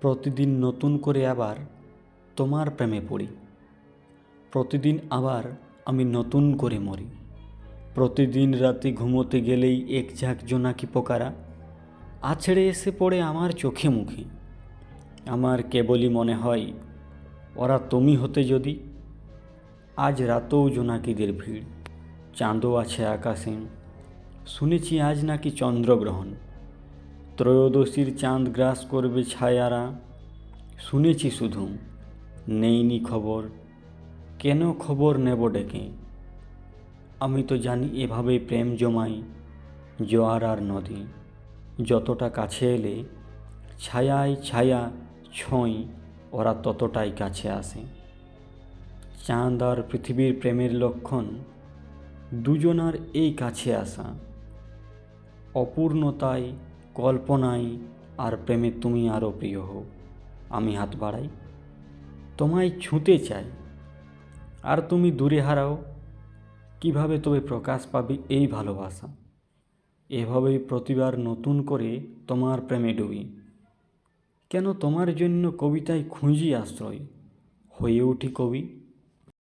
প্রতিদিন নতুন করে আবার তোমার প্রেমে পড়ি। প্রতিদিন আবার আমি নতুন করে মরি। প্রতিদিন রাতে ঘুমোতে গেলেই এক ঝাঁক জোনাকি পোকারা আছড়ে এসে পড়ে আমার চোখে মুখে। আমার কেবলই মনে হয়, ওরা তুমি হতে যদি। আজ রাতেও জোনাকিদের ভিড়, চাঁদও আছে আকাশে। শুনেছি আজ নাকি চন্দ্রগ্রহণ। ত্রয়োদশীর চাঁদ গ্রাস করবে ছায়ারা। শুনেছি শুধু, নেইনি খবর, কেন খবর নেব ডেকে? আমি তো জানি এভাবে প্রেম জমাই, জোয়ার আর নদী। যতটা কাছে এলে, ছায়ায় ছায়া ছই ওরা ততটাই কাছে আসে। চাঁদ আর পৃথিবীর প্রেমের লক্ষণ, দুজনার এই কাছে আসা। অপূর্ণতায় কল্পনায় আর প্রেমে তুমি আরও প্রিয় হও। আমি হাত বাড়াই, তোমায় ছুঁতে চাই। আর তুমি দূরে হারাও, কীভাবে তবে প্রকাশ পাবে এই ভালোবাসা? এভাবেই প্রতিবার নতুন করে তোমার প্রেমে ডুবি। কেন তোমার জন্য কবিতায় খুঁজি আশ্রয়? হয়ে উঠি কবি